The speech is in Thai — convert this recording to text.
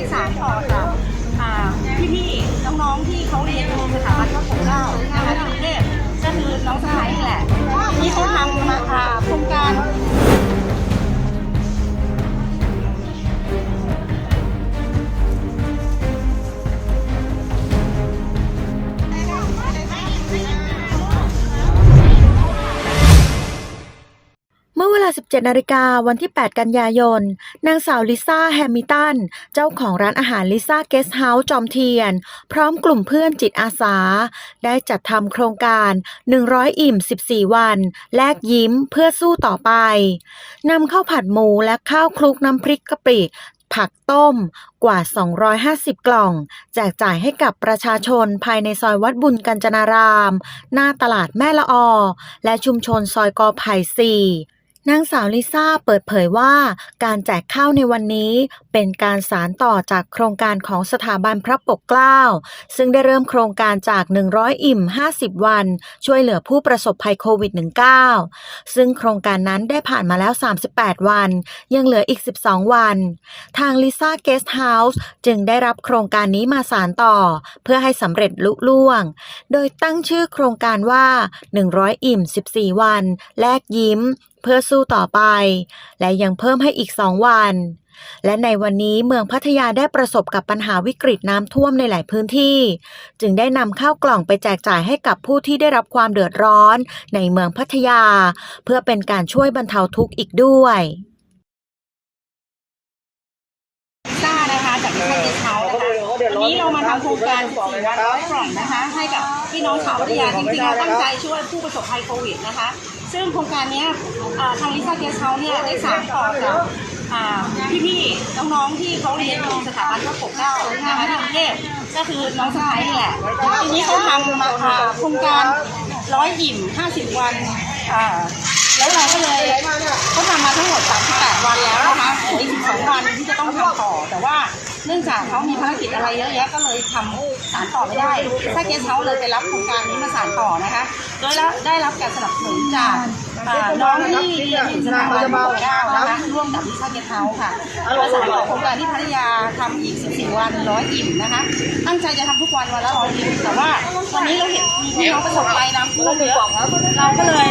ที่สามต่อค่ะพี่ๆน้องๆที่เขาเรียนสถาบันพระปกเกล้านะคะที่กรุงเทพก็คือน้องสาย 17นาฬิกาวันที่ 8 กันยายน นางสาวลิซ่าแฮมิตัน เจ้าของร้านอาหารลิซ่าเกสเฮาส์จอมเทียน พร้อมกลุ่มเพื่อนจิตอาสา ได้จัดทำโครงการ 100 อิ่ม 14 วัน แลกยิ้มเพื่อสู้ต่อไป นำข้าวผัดหมูและข้าวคลุกน้ำพริกกะปิผักต้มกว่า 250 กล่อง แจกจ่ายให้กับประชาชนภายในซอยวัดบุญกัญจนาราม หน้าตลาดแม่ละออและชุมชนซอยกอไผ่สี่ นางสาวลิซ่าเปิดเผยว่า การแจกข้าวในวันนี้เป็นการสารต่อจากโครงการของสถาบันพระปกเกล้า ซึ่งได้เริ่มโครงการจาก 100 อิ่ม 50 วัน ช่วยเหลือผู้ประสบภัยโควิด -19 ซึ่งโครงการนั้นได้ผ่านมาแล้ว 38 วัน ยังเหลืออีก 12 วัน ทางลิซ่าเกสต์เฮาส์จึงได้รับโครงการนี้มาสานต่อ เพื่อให้สำเร็จลุล่วง โดยตั้งชื่อโครงการว่า 100 อิ่ม 14 วัน แลกยิ้ม เพื่อสู้ต่อไป และยังเพิ่มให้อีกสองวัน และในวันนี้เมืองพัทยาได้ประสบกับปัญหาวิกฤตน้ำท่วมในหลายพื้นที่ จึงได้นำข้าวกล่องไปแจกจ่ายให้กับผู้ที่ได้รับความเดือดร้อนในเมืองพัทยา เพื่อเป็นการช่วยบรรเทาทุกข์อีกด้วย ลิซ่านะคะจากลิซ่าเกสเฮาส์ วันนี้เรามาทำโครงการ14วันร้อยกล่องนะคะ ให้กับพี่น้องชาวพัทยาจริงๆเราตั้งใจช่วยผู้ประสบภัยโควิดนะคะ ซึ่งโครงการนี้ทางลิซ่าเกสเฮาเนี่ยได้สานต่อจากพี่ๆน้องๆที่เขาเรียนอยู่สถาบันพระปกเกล้านะคะที่กรุงเทพก็คือน้องสายนี่แหละทีนี้เขาทำมาโครงการร้อยอิ่ม50วันแล้วเราก็เลยเขาทำมาทั้งหมด38วันแล้วนะคะออีก12วันที่จะต้องทำต่อแต่ว่า เนื่องจากเขามีภารกิจอะไรเยอะแยะก็เลยทำสารต่อไม่ได้ ถ้าเกสเขาเลยไปรับโครงการนี้มาสานต่อนะคะโดยแล้วได้รับการสนับสนุนจากน้องที่เรียนอยู่สถาบันพระปกเกล้านะคะร่วมกับวิชาเกสเฮาค่ะมาสานต่อโครงการที่พัทยาทำอีก 14 วันร้อยอิ่มนะคะ ตั้งใจจะทำทุกวันวันละร้อยอิ่มแต่ว่าวันนี้เราเห็นมีพี่น้องประสบภัยน้ำท่วมเยอะเราก็เลย